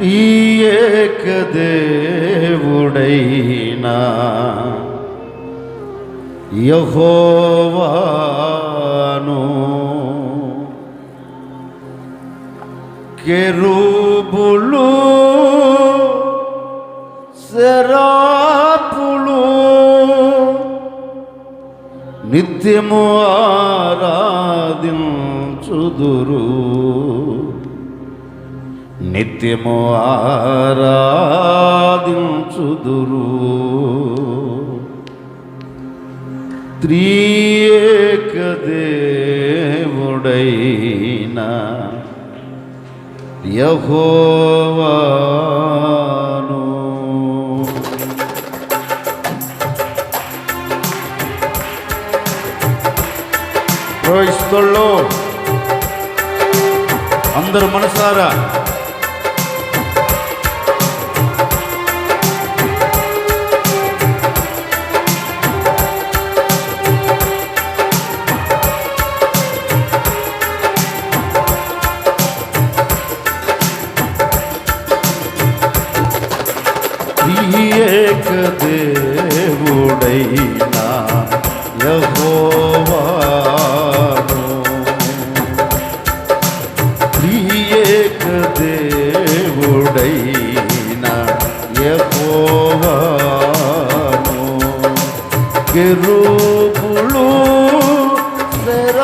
త్రియేక దేవుడైనా యహోవాను కెరూబులు శరాపులు నిత్యము ఆరాధించుదురు. నిత్యము ఆరాధించుదురు. త్రియేక దేవుడైన యహోవాను క్రైస్తవుల్లో అందరు మనసారా? కెరూపులు శరాపులు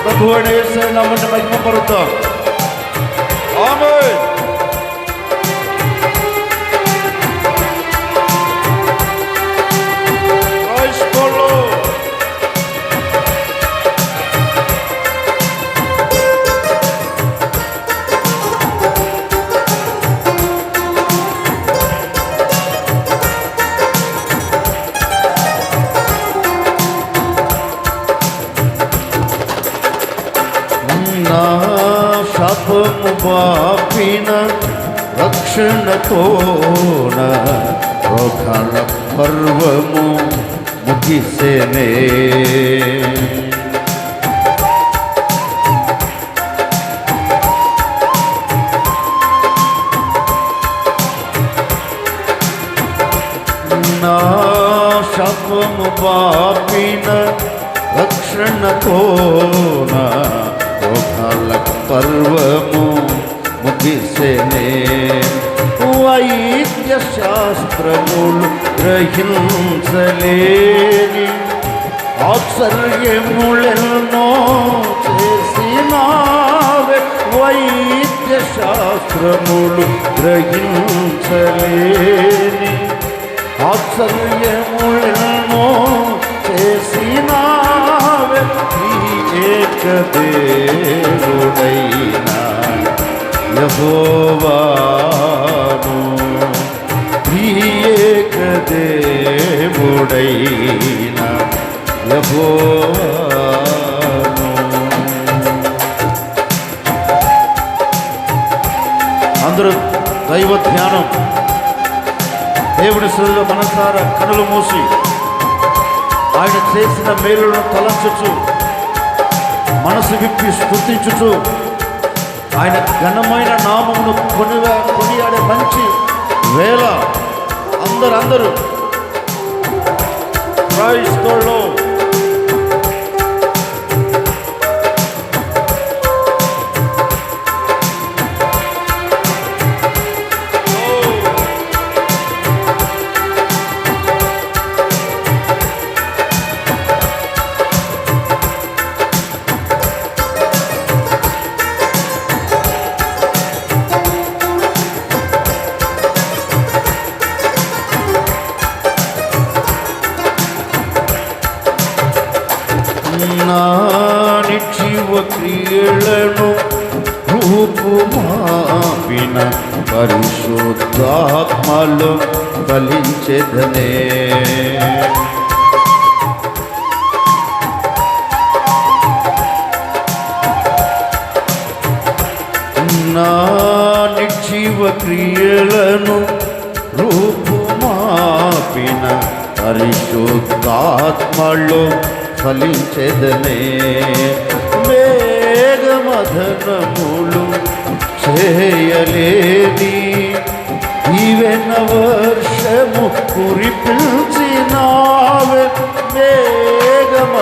మన ప్రభు అని నమ్మని మహిమ सपा न को न सपा पी न रक्ष न थो పర్వము ముగిసేనే. వైద్య శాస్త్రములు గ్రహించలేని ఆశ్చర్యములెన్నో చేసినావే. వైద్య శాస్త్రములు గ్రహించలేని ఆశ్చర్యములెన్నో ఏక దేవుడైనా యహోవాను. ఈ ఏక దేవుడైనా యహోవాను. అందరూ దైవ ధ్యానం. దేవుడి శ్రీలో మనసారా కనులు మూసి ఆయన చేసిన మేలులను తలంచుచు మనసు విప్పి స్థుతించుచు ఆయన ఘనమైన నామమును కొనివా కొనియాడే మంచి వేళ. అందరందరూ. అందరు ನಾನಿಕ್ಷಿವ ಕ್ರಿಯೆಳನು రూపుమాపిన పరిశుద్ధాత్మలు ఫలించెదనే. నా నిక్షివ క్రియలను రూపుమాపిన పరిశుద్ధాత్మలు ఫలించెదనే. మేఘమధనములు చేయలేని. ఈవెన వర్షము కురిపించినావే. మేఘమధనములు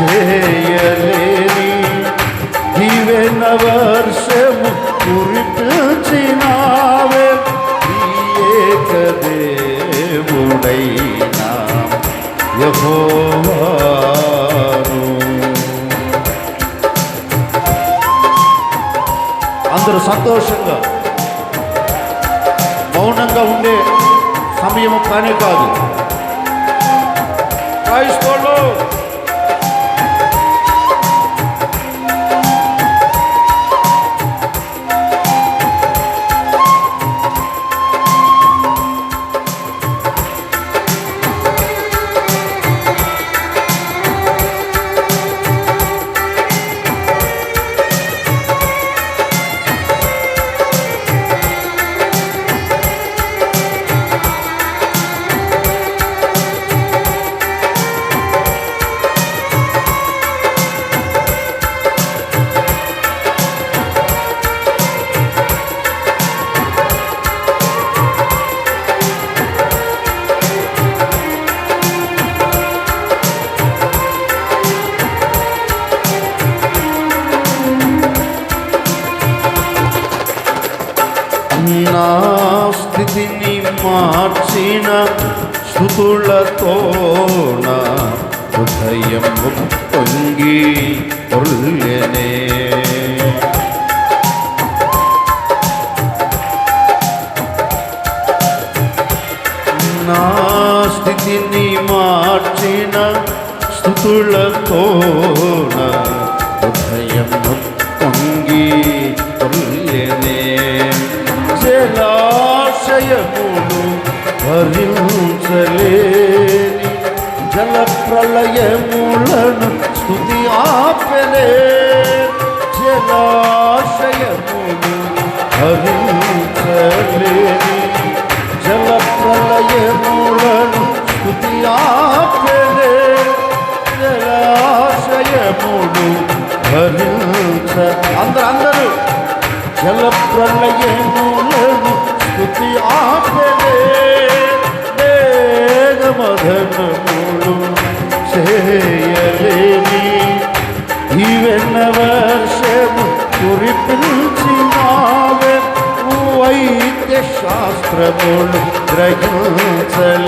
చేయలేని. ఈవెన వర్షము యహోవాను అందరూ సంతోషంగా మౌనంగా ఉండే సమయం కానీ కాదు. క్రైస్తవులు మార్చిన స్థుతులతో నా హృదయం పొంగి పొర్లెనే మేఘమధనములు చేయలేని ఈవెన్న వర్షము కురిపించినావే వైద్య శాస్త్రములు గ్రహించలేని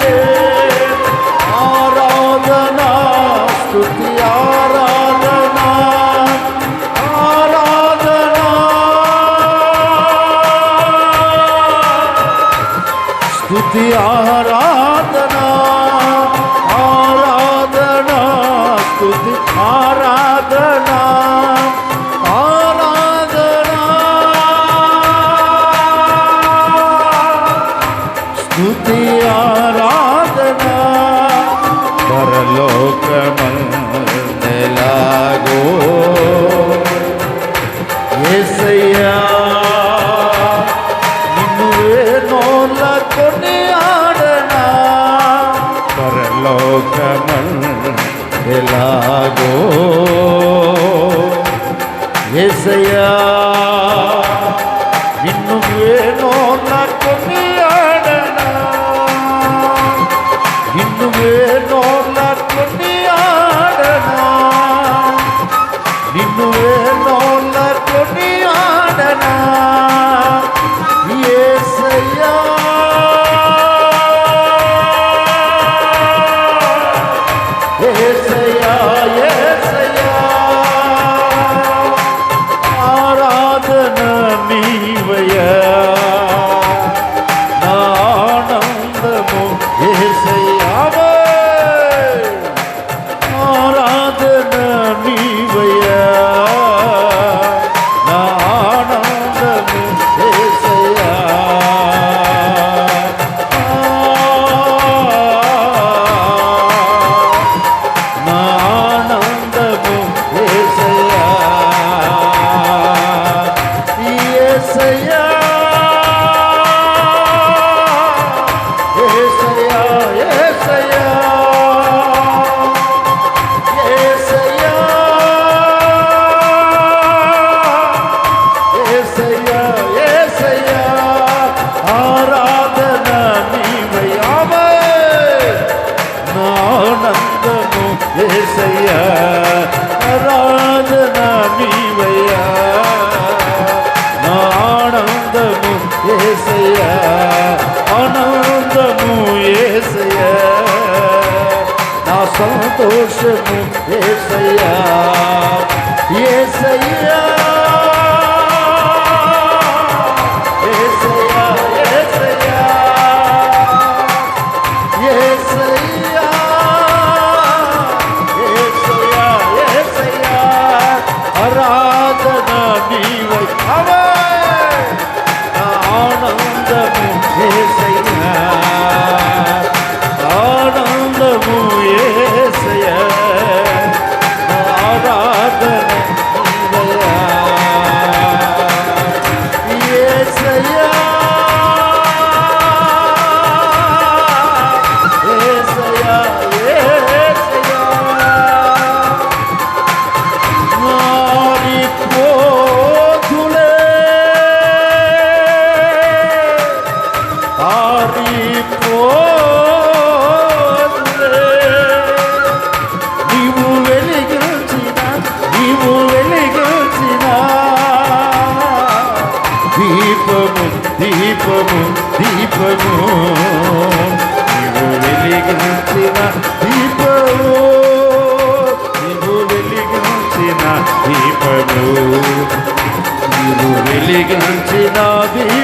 Yeah. పరలోకమందెలాగో ఏసయ్యా నిన్ను వేణోల ఆడనా? పరలోకమందెలాగో ఏసయ్యా సంతోషము ఏసయ్యా ఏసయ్యా ఏసయ్యా. Ligger hun til Nabi